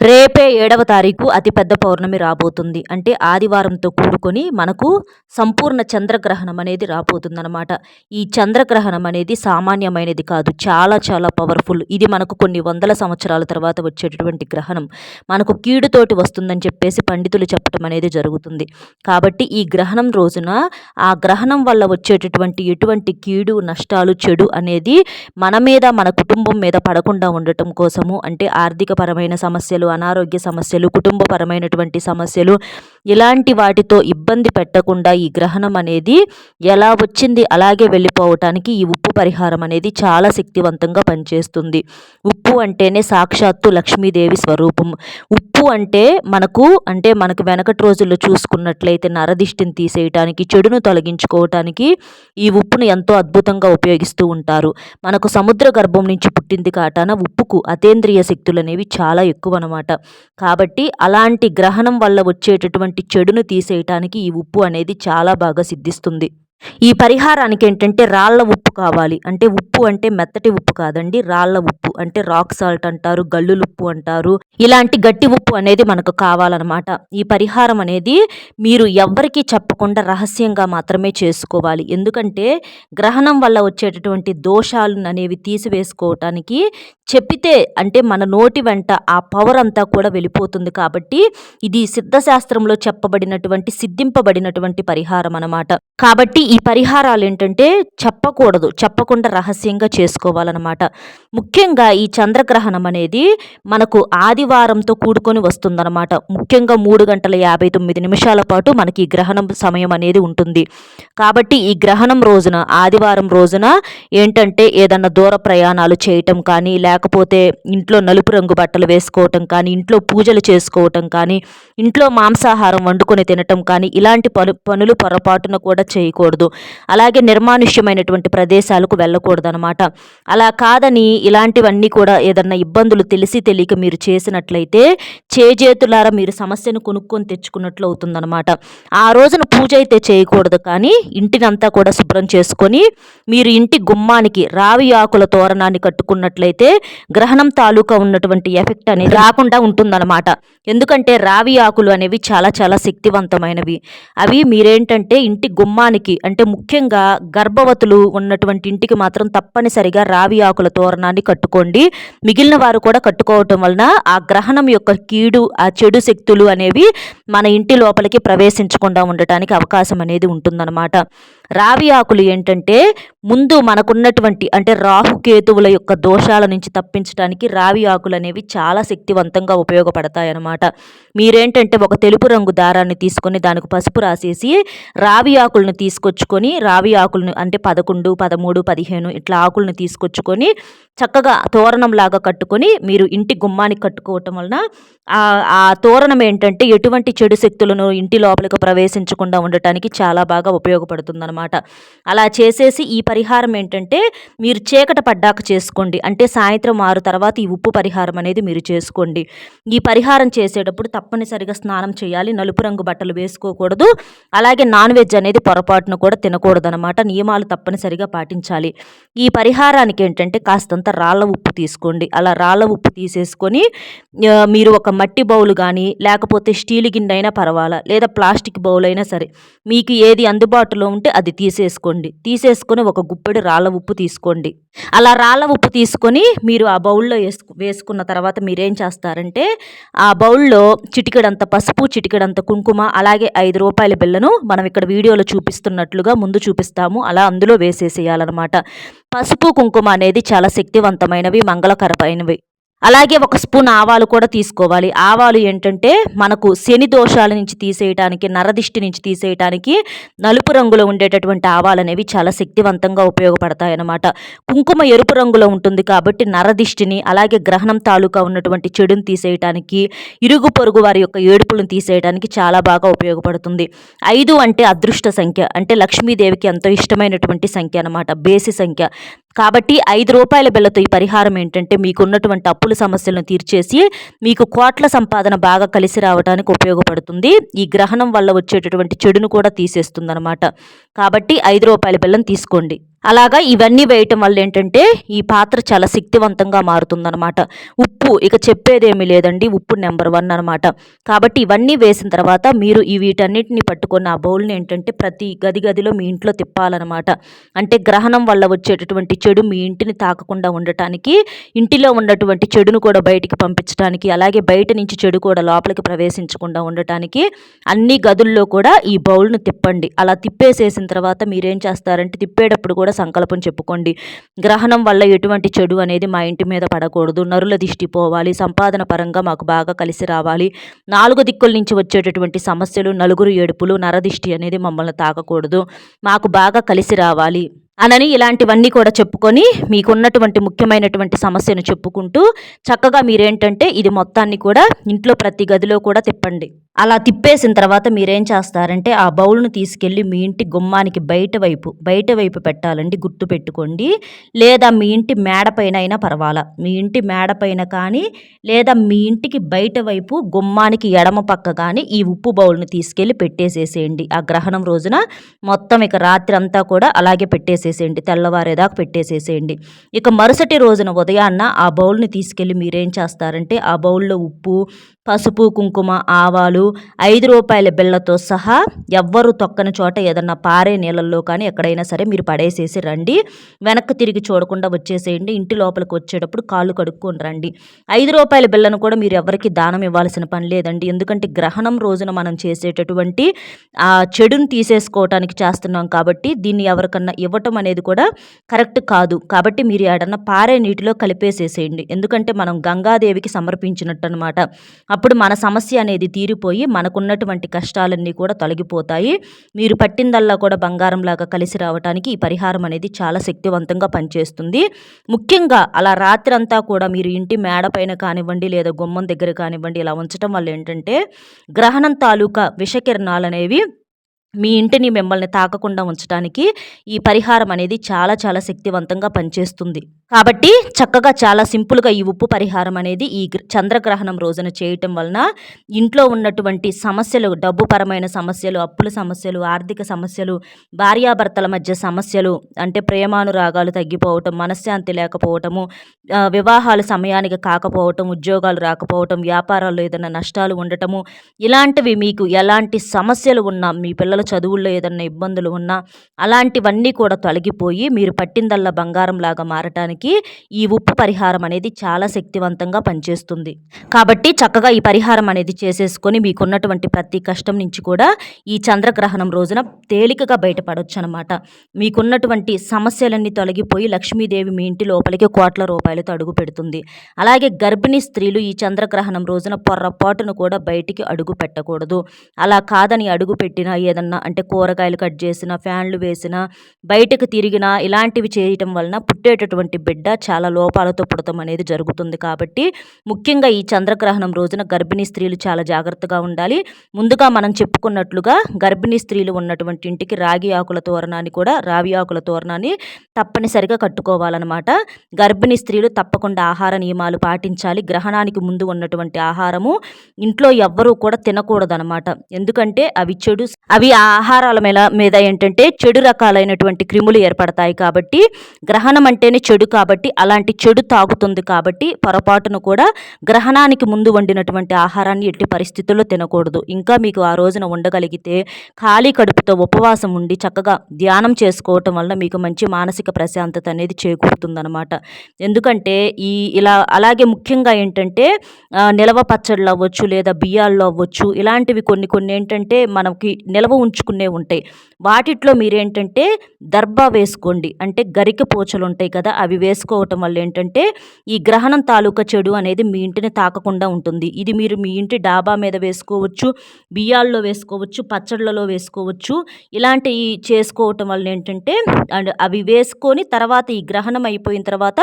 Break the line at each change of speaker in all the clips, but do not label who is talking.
రేపే ఏడవ తారీఖు అతిపెద్ద పౌర్ణమి రాబోతుంది. అంటే ఆదివారంతో కూడుకొని మనకు సంపూర్ణ చంద్రగ్రహణం అనేది రాబోతుందన్నమాట. ఈ చంద్రగ్రహణం అనేది సామాన్యమైనది కాదు. చాలా చాలా పవర్ఫుల్ ఇది మనకు కొన్ని వందల సంవత్సరాల తర్వాత వచ్చేటటువంటి గ్రహణం. మనకు కీడుతోటి వస్తుందని చెప్పేసి పండితులు చెప్పడం అనేది జరుగుతుంది. కాబట్టి ఈ గ్రహణం రోజున ఆ గ్రహణం వల్ల వచ్చేటటువంటి ఎటువంటి కీడు నష్టాలు చెడు అనేది మన మీద మన కుటుంబం మీద పడకుండా ఉండటం కోసము అంటే ఆర్థికపరమైన సమస్యలు అనారోగ్య సమస్యలు కుటుంబపరమైనటువంటి సమస్యలు ఇలాంటి వాటితో ఇబ్బంది పెట్టకుండా ఈ గ్రహణం అనేది ఎలా వచ్చింది అలాగే వెళ్ళిపోవటానికి ఈ ఉప్పు పరిహారం అనేది చాలా శక్తివంతంగా పనిచేస్తుంది. ఉప్పు అంటేనే సాక్షాత్తు లక్ష్మీదేవి స్వరూపం. ఉప్పు అంటే మనకు అంటే మనకు వెనకటి రోజుల్లో చూసుకున్నట్లయితే నరదిష్టిని తీసేయటానికి చెడును తొలగించుకోవటానికి ఈ ఉప్పును ఎంతో అద్భుతంగా ఉపయోగిస్తూ ఉంటారు. మనకు సముద్ర గర్భం నుంచి పుట్టింది కాటాన ఉప్పుకు అతేంద్రియ శక్తులు అనేవి చాలా ఎక్కువ అనమాట కాబట్టి అలాంటి గ్రహణం వల్ల వచ్చేటటువంటి చెడును తీసేయటానికి ఈ ఉప్పు అనేది చాలా బాగా సిద్ధిస్తుంది. ఈ పరిహారానికి ఏంటంటే రాళ్ళ ఉప్పు కావాలి. అంటే ఉప్పు అంటే మెత్తటి ఉప్పు కాదండి రాళ్ళ ఉప్పు. అంటే రాక్ సాల్ట్ అంటారు గల్లులు ఉప్పు అంటారు. ఇలాంటి గట్టి ఉప్పు అనేది మనకు కావాలన్నమాట. ఈ పరిహారం అనేది మీరు ఎవ్వరికీ చెప్పకుండా రహస్యంగా మాత్రమే చేసుకోవాలి. ఎందుకంటే గ్రహణం వల్ల వచ్చేటటువంటి దోషాలు అనేవి తీసివేసుకోవటానికి చెప్పితే అంటే మన నోటి వెంట ఆ పవర్ అంతా కూడా వెళ్ళిపోతుంది కాబట్టి ఇది సిద్ధశాస్త్రంలో చెప్పబడినటువంటి సిద్ధింపబడినటువంటి పరిహారం అనమాట కాబట్టి ఈ పరిహారాలు ఏంటంటే చెప్పకూడదు చెప్పకుండా రహస్యంగా చేసుకోవాలన్నమాట. ముఖ్యంగా ఈ చంద్రగ్రహణం అనేది మనకు ఆదివారంతో కూడుకొని వస్తుందన్నమాట. ముఖ్యంగా మూడు గంటల యాభై తొమ్మిది నిమిషాల పాటు మనకి ఈ గ్రహణం సమయం అనేది ఉంటుంది. కాబట్టి ఈ గ్రహణం రోజున ఆదివారం రోజున ఏంటంటే ఏదన్నా దూర ప్రయాణాలు చేయటం కానీ లేకపోతే ఇంట్లో నలుపు రంగు బట్టలు వేసుకోవటం కానీ ఇంట్లో పూజలు చేసుకోవటం కానీ ఇంట్లో మాంసాహారం వండుకొని తినటం కానీ ఇలాంటి పను పనులు పొరపాటున కూడా చేయకూడదు. అలాగే నిర్మానుష్యమైనటువంటి ప్రదేశాలకు వెళ్ళకూడదు అనమాట అలా కాదని ఇలాంటివన్నీ కూడా ఏదన్నా ఇబ్బందులు తెలిసి తెలియక మీరు చేసినట్లయితే చేజేతులారా మీరు సమస్యను కొనుక్కొని తెచ్చుకున్నట్లు అవుతుందనమాట ఆ రోజున పూజ అయితే చేయకూడదు కానీ ఇంటినంతా కూడా శుభ్రం చేసుకొని మీరు ఇంటి గుమ్మానికి రావి ఆకుల తోరణాన్ని కట్టుకున్నట్లయితే గ్రహణం తాలూకా ఉన్నటువంటి ఎఫెక్ట్ అనేది రాకుండా ఉంటుందన్నమాట. ఎందుకంటే రావి ఆకులు అనేవి చాలా చాలా శక్తివంతమైనవి. అవి మీరేంటంటే ఇంటి గుమ్మానికి అంటే ముఖ్యంగా గర్భవతులు ఉన్నటువంటి ఇంటికి మాత్రం తప్పనిసరిగా రావి ఆకుల తోరణాన్ని కట్టుకోండి. మిగిలిన వారు కూడా కట్టుకోవటం వలన ఆ గ్రహణం యొక్క కీడు ఆ చెడు శక్తులు అనేవి మన ఇంటి లోపలికి ప్రవేశించకుండా ఉండటానికి అవకాశం అనేది ఉంటుందన్నమాట. రావి ఆకులు ఏంటంటే ముందు మనకున్నటువంటి అంటే రాహుకేతువుల యొక్క దోషాల నుంచి తప్పించడానికి రావి ఆకులు అనేవి చాలా శక్తివంతంగా ఉపయోగపడతాయి అన్నమాట మీరేంటంటే ఒక తెలుపు రంగు దారాన్ని తీసుకొని దానికి పసుపు రాసేసి రావి ఆకులను తీసుకొచ్చుకొని రావి ఆకులను అంటే పదకొండు పదమూడు పదిహేను ఇట్లా ఆకులను తీసుకొచ్చుకొని చక్కగా తోరణంలాగా కట్టుకొని మీరు ఇంటి గుమ్మానికి కట్టుకోవటం వలన ఆ తోరణం ఏంటంటే ఎటువంటి చెడు శక్తులను ఇంటి లోపలికి ప్రవేశించకుండా ఉండటానికి చాలా బాగా ఉపయోగపడుతుందన్నమాట. అలా చేసేసి ఈ పరిహారం ఏంటంటే మీరు చీకట పడ్డాక చేసుకోండి. అంటే సాయంత్రం ఆరు తర్వాత ఈ ఉప్పు పరిహారం అనేది మీరు చేసుకోండి. ఈ పరిహారం చేసేటప్పుడు తప్పనిసరిగా స్నానం చేయాలి. నలుపు రంగు బట్టలు వేసుకోకూడదు. అలాగే నాన్ వెజ్ అనేది పొరపాటున కూడా తినకూడదు అనమాట నియమాలు తప్పనిసరిగా పాటించాలి. ఈ పరిహారానికి ఏంటంటే కాస్తంత రాళ్ళ ఉప్పు తీసుకోండి. అలా రాళ్ళ ఉప్పు తీసేసుకొని మీరు ఒక మట్టి బౌల్ కానీ లేకపోతే స్టీల్ గిన్నె అయినా పర్వాలా? లేదా ప్లాస్టిక్ బౌల్ అయినా సరే. మీకు ఏది అందుబాటులో ఉంటే అది అది తీసేసుకోండి. తీసేసుకొని ఒక గుప్పెడు రాళ్ళ ఉప్పు తీసుకోండి. అలా రాళ్ళ ఉప్పు తీసుకొని మీరు ఆ బౌల్లో వేసుకు వేసుకున్న తర్వాత మీరేం చేస్తారంటే ఆ బౌల్లో చిటికెడంత పసుపు చిటికెడంత కుంకుమ అలాగే ఐదు రూపాయల బిల్లను మనం ఇక్కడ వీడియోలో చూపిస్తున్నట్లుగా ముందు చూపిస్తాము. అలా అందులో వేసేసేయాలన్నమాట. పసుపు కుంకుమ అనేది చాలా శక్తివంతమైనవి మంగళకరమైనవి. అలాగే ఒక స్పూన్ ఆవాలు కూడా తీసుకోవాలి. ఆవాలు ఏంటంటే మనకు శని దోషాల నుంచి తీసేయటానికి నరదిష్టి నుంచి తీసేయటానికి నలుపు రంగులో ఉండేటటువంటి ఆవాలు అనేవి చాలా శక్తివంతంగా ఉపయోగపడతాయి అన్నమాట కుంకుమ ఎరుపు రంగులో ఉంటుంది కాబట్టి నరదిష్టిని అలాగే గ్రహణం తాలూకా ఉన్నటువంటి చెడుని తీసేయటానికి ఇరుగు పొరుగు వారి యొక్క ఏడుపులను తీసేయడానికి చాలా బాగా ఉపయోగపడుతుంది. ఐదు అంటే అదృష్ట సంఖ్య అంటే లక్ష్మీదేవికి ఎంతో ఇష్టమైనటువంటి సంఖ్య అనమాట బేసి సంఖ్య. కాబట్టి ఐదు రూపాయల బిల్లతో ఈ పరిహారం ఏంటంటే మీకున్నటువంటి అప్పుల సమస్యలను తీర్చేసి మీకు కోట్ల సంపాదన బాగా కలిసి రావడానికి ఉపయోగపడుతుంది. ఈ గ్రహణం వల్ల వచ్చేటటువంటి చెడును కూడా తీసేస్తుంది కాబట్టి ఐదు రూపాయల బిల్లం తీసుకోండి. అలాగా ఇవన్నీ వేయటం వల్ల ఏంటంటే ఈ పాత్ర చాలా శక్తివంతంగా మారుతుందనమాట ఉప్పు ఇక చెప్పేదేమీ లేదండి ఉప్పు నెంబర్ వన్ అనమాట కాబట్టి ఇవన్నీ వేసిన తర్వాత మీరు ఈ వీటన్నిటిని పట్టుకున్న ఆ బౌల్ని ఏంటంటే ప్రతి గది గదిలో మీ ఇంట్లో తిప్పాలన్నమాట. అంటే గ్రహణం వల్ల వచ్చేటటువంటి చెడు మీ ఇంటిని తాకకుండా ఉండటానికి ఇంటిలో ఉన్నటువంటి చెడును కూడా బయటికి పంపించడానికి అలాగే బయట నుంచి చెడు కూడా లోపలికి ప్రవేశించకుండా ఉండటానికి అన్ని గదుల్లో కూడా ఈ బౌల్ను తిప్పండి. అలా తిప్పేసేసిన తర్వాత మీరేం చేస్తారంటే తిప్పేటప్పుడు కూడా సంకల్పం చెప్పుకోండి. గ్రహణం వల్ల ఎటువంటి చెడు అనేది మా ఇంటి మీద పడకూడదు. నరుల దిష్టి పోవాలి. సంపాదన పరంగా మాకు బాగా కలిసి రావాలి. నాలుగు దిక్కుల నుంచి వచ్చేటటువంటి సమస్యలు నలుగురు ఏడుపులు నరదిష్టి అనేది మమ్మల్ని తాకకూడదు. మాకు బాగా కలిసి రావాలి. అనని ఇలాంటివన్నీ కూడా చెప్పుకొని మీకున్నటువంటి ముఖ్యమైనటువంటి సమస్యను చెప్పుకుంటూ చక్కగా మీరేంటంటే ఇది మొత్తాన్ని కూడా ఇంట్లో ప్రతి గదిలో కూడా తిప్పండి. అలా తిప్పేసిన తర్వాత మీరేం చేస్తారంటే ఆ బౌల్ను తీసుకెళ్ళి మీ ఇంటి గుమ్మానికి బయట వైపు బయట వైపు పెట్టాలండి గుర్తు పెట్టుకోండి. లేదా మీ ఇంటి మేడపైన అయినా పర్వాలా. మీ ఇంటి మేడపైన కానీ లేదా మీ ఇంటికి బయట వైపు గుమ్మానికి ఎడమ పక్క కానీ ఈ ఉప్పు బౌల్ను తీసుకెళ్ళి పెట్టేసేసేయండి. ఆ గ్రహణం రోజున మొత్తం ఇక రాత్రి అంతా కూడా అలాగే పెట్టేసేసేయండి తెల్లవారేదాకా పెట్టేసేసేయండి. ఇక మరుసటి రోజున ఉదయాన్న ఆ బౌల్ని తీసుకెళ్ళి మీరేం చేస్తారంటే ఆ బౌల్లో ఉప్పు పసుపు కుంకుమ ఆవాలు ఐదు రూపాయల బిళ్ళతో సహా ఎవ్వరు తొక్కని చోట ఏదన్నా పారే నీళ్ళల్లో కానీ ఎక్కడైనా సరే మీరు పడేసేసి రండి. వెనక్కి తిరిగి చూడకుండా వచ్చేసేయండి. ఇంటి లోపలికి వచ్చేటప్పుడు కాళ్ళు కడుక్కొని రండి. ఐదు రూపాయల బిళ్ళను కూడా మీరు ఎవరికి దానం ఇవ్వాల్సిన పని లేదండి. ఎందుకంటే గ్రహణం రోజున మనం చేసేటటువంటి ఆ చెడుని తీసేసుకోవటానికి చేస్తున్నాం కాబట్టి దీన్ని ఎవరికన్నా ఇవ్వటం అనేది కూడా కరెక్ట్ కాదు. కాబట్టి మీరు ఏడన్నా పారే నీటిలో కలిపేసేసేయండి. ఎందుకంటే మనం గంగాదేవికి సమర్పించినట్టు అనమాట అప్పుడు మన సమస్య అనేది తీరిపోయి మనకున్నటువంటి కష్టాలన్నీ కూడా తొలగిపోతాయి. మీరు పట్టిందల్లా కూడా బంగారంలాగా కలిసి రావడానికి ఈ పరిహారం అనేది చాలా శక్తివంతంగా పనిచేస్తుంది. ముఖ్యంగా అలా రాత్రి అంతా కూడా మీరు ఇంటి మేడ పైన కానివ్వండి లేదా గుమ్మం దగ్గర కానివ్వండి ఇలా ఉంచడం వల్ల ఏంటంటే గ్రహణం తాలూకా విషకిరణాలు అనేవి మీ ఇంటిని మిమ్మల్ని తాకకుండా ఉంచడానికి ఈ పరిహారం అనేది చాలా చాలా శక్తివంతంగా పనిచేస్తుంది. కాబట్టి చక్కగా చాలా సింపుల్గా ఈ ఉప్పు పరిహారం అనేది ఈ చంద్రగ్రహణం రోజున చేయటం వలన ఇంట్లో ఉన్నటువంటి సమస్యలు డబ్బు పరమైన సమస్యలు అప్పుల సమస్యలు ఆర్థిక సమస్యలు భార్యాభర్తల మధ్య సమస్యలు అంటే ప్రేమానురాగాలు తగ్గిపోవటం మనశ్శాంతి లేకపోవటము వివాహాలు సమయానికి కాకపోవటం ఉద్యోగాలు రాకపోవటం వ్యాపారాల్లో ఏదైనా నష్టాలు ఉండటము ఇలాంటివి మీకు ఎలాంటి సమస్యలు ఉన్నా మీ పిల్లల చదువుల్లో ఏదన్నా ఇబ్బందులు ఉన్నా అలాంటివన్నీ కూడా తొలగిపోయి మీరు పట్టిందల్లా బంగారం లాగా మారటానికి ఈ ఉప్పు పరిహారం అనేది చాలా శక్తివంతంగా పనిచేస్తుంది. కాబట్టి చక్కగా ఈ పరిహారం అనేది చేసేసుకొని మీకున్నటువంటి ప్రతి కష్టం నుంచి కూడా ఈ చంద్రగ్రహణం రోజున తేలికగా బయటపడవచ్చు అనమాట మీకున్నటువంటి సమస్యలన్నీ తొలగిపోయి లక్ష్మీదేవి మీ ఇంటి లోపలికి కోట్ల రూపాయలతో అడుగు పెడుతుంది. అలాగే గర్భిణీ స్త్రీలు ఈ చంద్రగ్రహణం రోజున పొర్రపాటును కూడా బయటికి అడుగు పెట్టకూడదు. అలా కాదని అడుగు పెట్టినా ఏదన్నా అంటే కూరగాయలు కట్ చేసిన ఫ్యాన్లు వేసిన బయటకు తిరిగినా ఇలాంటివి చేయటం వలన పుట్టేటటువంటి బిడ్డ చాలా లోపాలతో పుడతం అనేది జరుగుతుంది కాబట్టి ముఖ్యంగా ఈ చంద్రగ్రహణం రోజున గర్భిణీ స్త్రీలు చాలా జాగ్రత్తగా ఉండాలి. ముందుగా మనం చెప్పుకున్నట్లుగా గర్భిణీ స్త్రీలు ఉన్నటువంటి ఇంటికి రాగి ఆకుల తోరణాన్ని కూడా రావి ఆకుల తోరణాన్ని తప్పనిసరిగా కట్టుకోవాలన్నమాట. గర్భిణీ స్త్రీలు తప్పకుండా ఆహార నియమాలు పాటించాలి. గ్రహణానికి ముందు ఉన్నటువంటి ఆహారము ఇంట్లో ఎవ్వరూ కూడా తినకూడదనమాట ఎందుకంటే అవి చెడు అవి ఆహారాల మీద మీద ఏంటంటే చెడు రకాలైనటువంటి క్రిములు ఏర్పడతాయి కాబట్టి గ్రహణం అంటేనే చెడు కాబట్టి అలాంటి చెడు తాగుతుంది కాబట్టి పొరపాటును కూడా గ్రహణానికి ముందు వండినటువంటి ఆహారాన్ని ఎట్టి పరిస్థితుల్లో తినకూడదు. ఇంకా మీకు ఆ రోజున ఉండగలిగితే ఖాళీ కడుపుతో ఉపవాసం ఉండి చక్కగా ధ్యానం చేసుకోవటం వల్ల మీకు మంచి మానసిక ప్రశాంతత అనేది చేకూరుతుందనమాట ఎందుకంటే ఈ ఇలా అలాగే ముఖ్యంగా ఏంటంటే నిలవ పచ్చళ్ళు అవ్వచ్చు లేదా బియ్యాల్లో అవ్వచ్చు ఇలాంటివి కొన్ని కొన్ని ఏంటంటే మనకి నిలవ ఉంచుకునే ఉంటాయి. వాటిట్లో మీరేంటంటే దర్భా వేసుకోండి. అంటే గరిక పోచలు ఉంటాయి కదా అవి వేసుకోవటం వల్ల ఏంటంటే ఈ గ్రహణం తాలూకా చెడు అనేది మీ ఇంటిని తాకకుండా ఉంటుంది. ఇది మీరు మీ ఇంటి డాబా మీద వేసుకోవచ్చు బియ్యాల్లో వేసుకోవచ్చు పచ్చళ్ళలో వేసుకోవచ్చు. ఇలాంటివి చేసుకోవటం వల్ల ఏంటంటే అండ్ అవి వేసుకొని తర్వాత ఈ గ్రహణం అయిపోయిన తర్వాత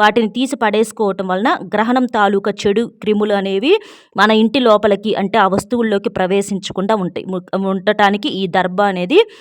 వాటిని తీసి పడేసుకోవటం వలన గ్రహణం తాలూకా చెడు క్రిములు అనేవి మన ఇంటి లోపలికి అంటే ఆ వస్తువుల్లోకి ప్రవేశించకుండా ఉంటాయి. ఉండటానికి ఈ దర్భ అనేది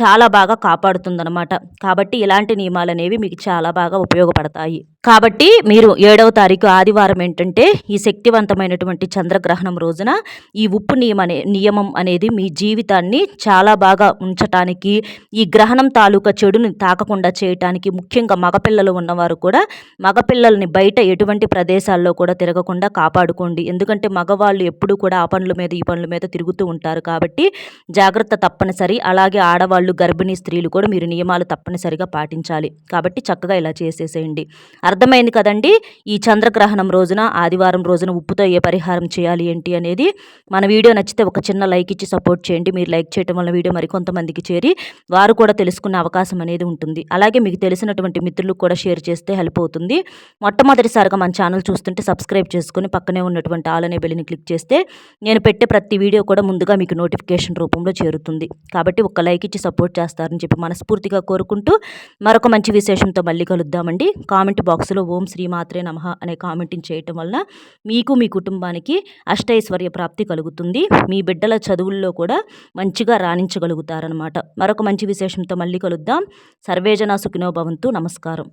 చాలా బాగా కాపాడుతుందనమాట కాబట్టి ఇలాంటి నియమాలు అనేవి మీకు చాలా బాగా ఉపయోగపడతాయి. కాబట్టి మీరు ఏడవ తారీఖు ఆదివారం ఏంటంటే ఈ శక్తివంతమైనటువంటి చంద్రగ్రహణం రోజున ఈ ఉప్పు నియమ అనే నియమం అనేది మీ జీవితాన్ని చాలా బాగా ఉంచటానికి ఈ గ్రహణం తాలూకా చెడుని తాకకుండా చేయటానికి ముఖ్యంగా మగపిల్లలు ఉన్నవారు కూడా మగపిల్లల్ని బయట ఎటువంటి ప్రదేశాల్లో కూడా తిరగకుండా కాపాడుకోండి. ఎందుకంటే మగవాళ్ళు ఎప్పుడూ కూడా ఆ పనుల మీద ఈ పనుల మీద తిరుగుతూ ఉంటారు కాబట్టి జాగ్రత్త తప్పనిసరి. అలాగే ఆడవాళ్ళు గర్భిణీ స్త్రీలు కూడా మీరు నియమాలు తప్పనిసరిగా పాటించాలి. కాబట్టి చక్కగా ఇలా చేసేసేయండి. అర్థమైంది కదండి? ఈ చంద్రగ్రహణం రోజున ఆదివారం రోజున ఉప్పుతో ఏ పరిహారం చేయాలి ఏంటి అనేది? మన వీడియో నచ్చితే ఒక చిన్న లైక్ ఇచ్చి సపోర్ట్ చేయండి. మీరు లైక్ చేయడం వల్ల వీడియో మరికొంతమందికి చేరి వారు కూడా తెలుసుకునే అవకాశం అనేది ఉంటుంది. అలాగే మీకు తెలిసినటువంటి మిత్రులకు కూడా షేర్ చేస్తే హెల్ప్ అవుతుంది. మొట్టమొదటిసారిగా మన ఛానల్ చూస్తుంటే సబ్స్క్రైబ్ చేసుకుని పక్కనే ఉన్నటువంటి ఆల్ అనే బెల్లిని క్లిక్ చేస్తే నేను పెట్టే ప్రతి వీడియో కూడా ముందుగా మీకు నోటిఫికేషన్ రూపంలో చేరుతుంది. కాబట్టి ఒక లైక్ ఇచ్చి సపోర్ట్ సపోర్ట్ చేస్తారని చెప్పి మనస్ఫూర్తిగా కోరుకుంటూ మరొక మంచి విశేషంతో మళ్ళీ కలుద్దామండి. కామెంట్ బాక్స్లో ఓం శ్రీమాత్రే నమ అనే కామెంటింగ్ చేయటం వల్ల మీకు మీ కుటుంబానికి అష్టైశ్వర్య ప్రాప్తి కలుగుతుంది. మీ బిడ్డల చదువుల్లో కూడా మంచిగా రాణించగలుగుతారనమాట మరొక మంచి విశేషంతో మళ్ళీ కలుద్దాం. సర్వేజన సుఖినోభవంతు నమస్కారం.